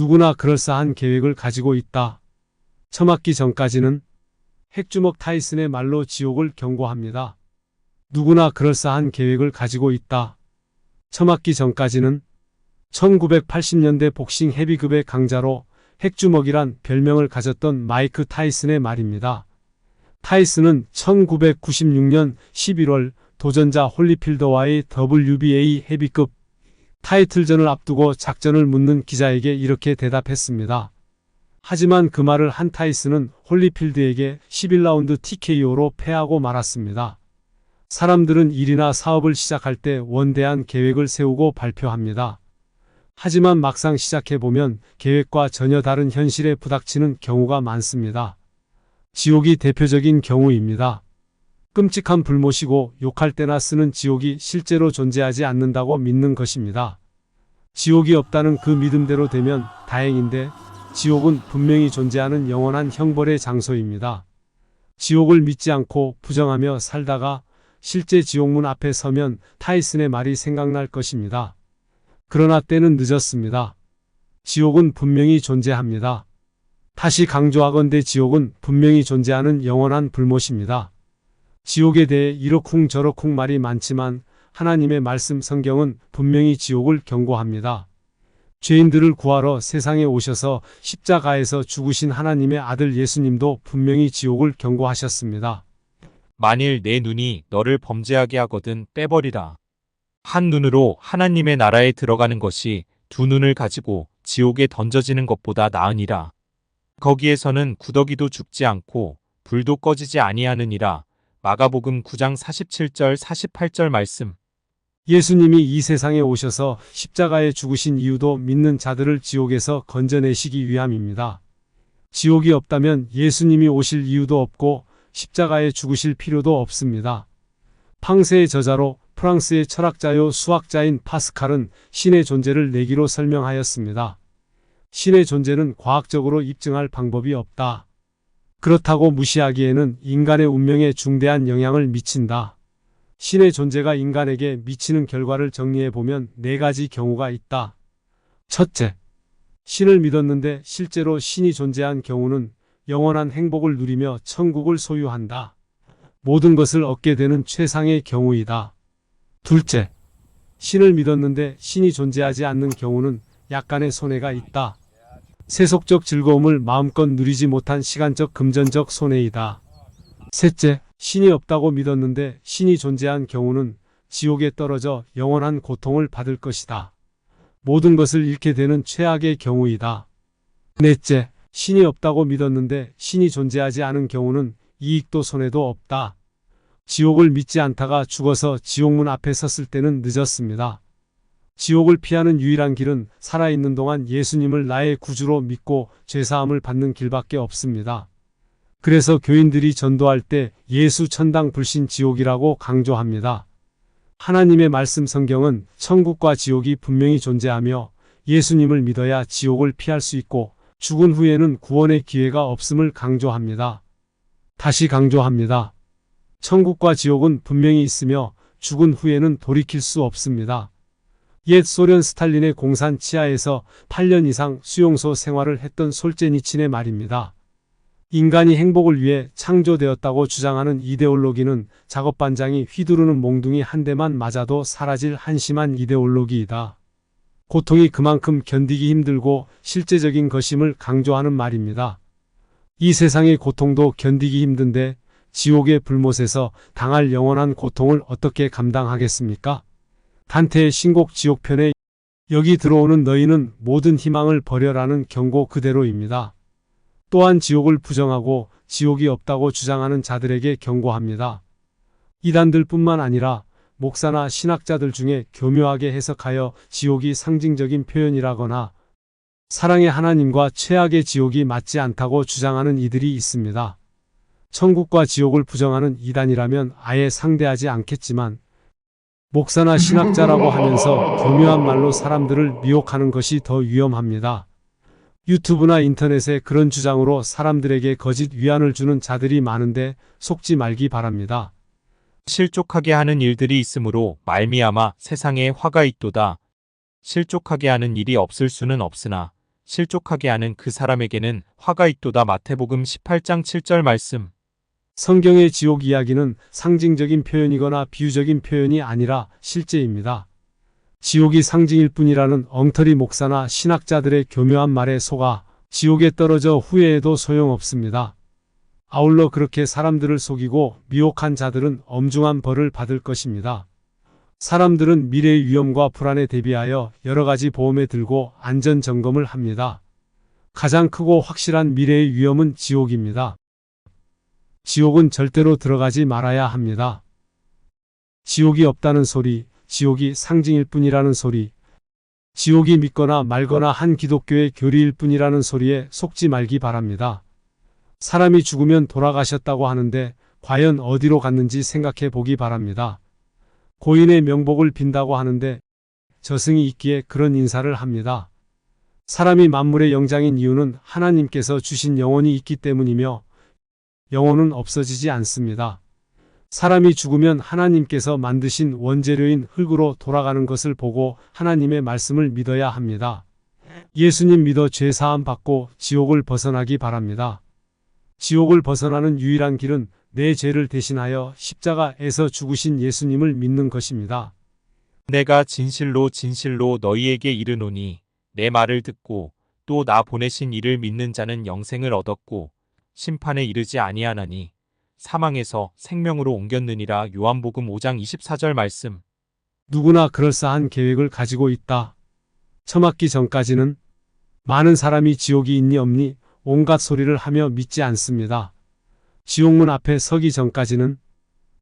누구나 그럴싸한 계획을 가지고 있다. 처맞기 전까지는 핵주먹 타이슨의 말로 지옥을 경고합니다. 누구나 그럴싸한 계획을 가지고 있다. 처맞기 전까지는 1980년대 복싱 헤비급의 강자로 핵주먹이란 별명을 가졌던 마이크 타이슨의 말입니다. 타이슨은 1996년 11월 도전자 홀리필더와의 WBA 헤비급 타이틀전을 앞두고 작전을 묻는 기자에게 이렇게 대답했습니다. 하지만 그 말을 한 타이슨은 홀리필드에게 11라운드 TKO로 패하고 말았습니다. 사람들은 일이나 사업을 시작할 때 원대한 계획을 세우고 발표합니다. 하지만 막상 시작해보면 계획과 전혀 다른 현실에 부닥치는 경우가 많습니다. 지옥이 대표적인 경우입니다. 끔찍한 불못이고 욕할 때나 쓰는 지옥이 실제로 존재하지 않는다고 믿는 것입니다. 지옥이 없다는 그 믿음대로 되면 다행인데 지옥은 분명히 존재하는 영원한 형벌의 장소입니다. 지옥을 믿지 않고 부정하며 살다가 실제 지옥문 앞에 서면 타이슨의 말이 생각날 것입니다. 그러나 때는 늦었습니다. 지옥은 분명히 존재합니다. 다시 강조하건대 지옥은 분명히 존재하는 영원한 불못입니다. 지옥에 대해 이러쿵 저러쿵 말이 많지만 하나님의 말씀 성경은 분명히 지옥을 경고합니다. 죄인들을 구하러 세상에 오셔서 십자가에서 죽으신 하나님의 아들 예수님도 분명히 지옥을 경고하셨습니다. 만일 내 눈이 너를 범죄하게 하거든 빼버리라. 한 눈으로 하나님의 나라에 들어가는 것이 두 눈을 가지고 지옥에 던져지는 것보다 나으니라. 거기에서는 구더기도 죽지 않고 불도 꺼지지 아니하느니라. 마가복음 9장 47절 48절 말씀. 예수님이 이 세상에 오셔서 십자가에 죽으신 이유도 믿는 자들을 지옥에서 건져내시기 위함입니다. 지옥이 없다면 예수님이 오실 이유도 없고 십자가에 죽으실 필요도 없습니다. 팡세의 저자로 프랑스의 철학자요 수학자인 파스칼은 신의 존재를 내기로 설명하였습니다. 신의 존재는 과학적으로 입증할 방법이 없다. 그렇다고 무시하기에는 인간의 운명에 중대한 영향을 미친다. 신의 존재가 인간에게 미치는 결과를 정리해 보면 네 가지 경우가 있다. 첫째, 신을 믿었는데 실제로 신이 존재한 경우는 영원한 행복을 누리며 천국을 소유한다. 모든 것을 얻게 되는 최상의 경우이다. 둘째, 신을 믿었는데 신이 존재하지 않는 경우는 약간의 손해가 있다. 세속적 즐거움을 마음껏 누리지 못한 시간적 금전적 손해이다. 셋째, 신이 없다고 믿었는데 신이 존재한 경우는 지옥에 떨어져 영원한 고통을 받을 것이다. 모든 것을 잃게 되는 최악의 경우이다. 넷째, 신이 없다고 믿었는데 신이 존재하지 않은 경우는 이익도 손해도 없다. 지옥을 믿지 않다가 죽어서 지옥문 앞에 섰을 때는 늦었습니다. 지옥을 피하는 유일한 길은 살아있는 동안 예수님을 나의 구주로 믿고 죄사함을 받는 길밖에 없습니다. 그래서 교인들이 전도할 때 예수 천당 불신 지옥이라고 강조합니다. 하나님의 말씀 성경은 천국과 지옥이 분명히 존재하며 예수님을 믿어야 지옥을 피할 수 있고 죽은 후에는 구원의 기회가 없음을 강조합니다. 다시 강조합니다. 천국과 지옥은 분명히 있으며 죽은 후에는 돌이킬 수 없습니다. 옛 소련 스탈린의 공산 치하에서 8년 이상 수용소 생활을 했던 솔제니친의 말입니다. 인간이 행복을 위해 창조되었다고 주장하는 이데올로기는 작업반장이 휘두르는 몽둥이 한 대만 맞아도 사라질 한심한 이데올로기이다. 고통이 그만큼 견디기 힘들고 실제적인 것임을 강조하는 말입니다. 이 세상의 고통도 견디기 힘든데 지옥의 불못에서 당할 영원한 고통을 어떻게 감당하겠습니까? 단테의 신곡 지옥편에 여기 들어오는 너희는 모든 희망을 버려라는 경고 그대로입니다. 또한 지옥을 부정하고 지옥이 없다고 주장하는 자들에게 경고합니다. 이단들 뿐만 아니라 목사나 신학자들 중에 교묘하게 해석하여 지옥이 상징적인 표현이라거나 사랑의 하나님과 최악의 지옥이 맞지 않다고 주장하는 이들이 있습니다. 천국과 지옥을 부정하는 이단이라면 아예 상대하지 않겠지만 목사나 신학자라고 하면서 교묘한 말로 사람들을 미혹하는 것이 더 위험합니다. 유튜브나 인터넷에 그런 주장으로 사람들에게 거짓 위안을 주는 자들이 많은데 속지 말기 바랍니다. 실족하게 하는 일들이 있으므로 말미암아 세상에 화가 있도다. 실족하게 하는 일이 없을 수는 없으나 실족하게 하는 그 사람에게는 화가 있도다 마태복음 18장 7절 말씀. 성경의 지옥 이야기는 상징적인 표현이거나 비유적인 표현이 아니라 실제입니다. 지옥이 상징일 뿐이라는 엉터리 목사나 신학자들의 교묘한 말에 속아 지옥에 떨어져 후회해도 소용없습니다. 아울러 그렇게 사람들을 속이고 미혹한 자들은 엄중한 벌을 받을 것입니다. 사람들은 미래의 위험과 불안에 대비하여 여러 가지 보험에 들고 안전 점검을 합니다. 가장 크고 확실한 미래의 위험은 지옥입니다. 지옥은 절대로 들어가지 말아야 합니다. 지옥이 없다는 소리, 지옥이 상징일 뿐이라는 소리, 지옥이 믿거나 말거나 한 기독교의 교리일 뿐이라는 소리에 속지 말기 바랍니다. 사람이 죽으면 돌아가셨다고 하는데 과연 어디로 갔는지 생각해 보기 바랍니다. 고인의 명복을 빈다고 하는데 저승이 있기에 그런 인사를 합니다. 사람이 만물의 영장인 이유는 하나님께서 주신 영혼이 있기 때문이며 영혼은 없어지지 않습니다. 사람이 죽으면 하나님께서 만드신 원재료인 흙으로 돌아가는 것을 보고 하나님의 말씀을 믿어야 합니다. 예수님 믿어 죄사함 받고 지옥을 벗어나기 바랍니다. 지옥을 벗어나는 유일한 길은 내 죄를 대신하여 십자가에서 죽으신 예수님을 믿는 것입니다. 내가 진실로 진실로 너희에게 이르노니 내 말을 듣고 또 나 보내신 이를 믿는 자는 영생을 얻었고 심판에 이르지 아니하나니 사망에서 생명으로 옮겼느니라 요한복음 5장 24절 말씀. 누구나 그럴싸한 계획을 가지고 있다. 처맞기 전까지는 많은 사람이 지옥이 있니 없니 온갖 소리를 하며 믿지 않습니다. 지옥문 앞에 서기 전까지는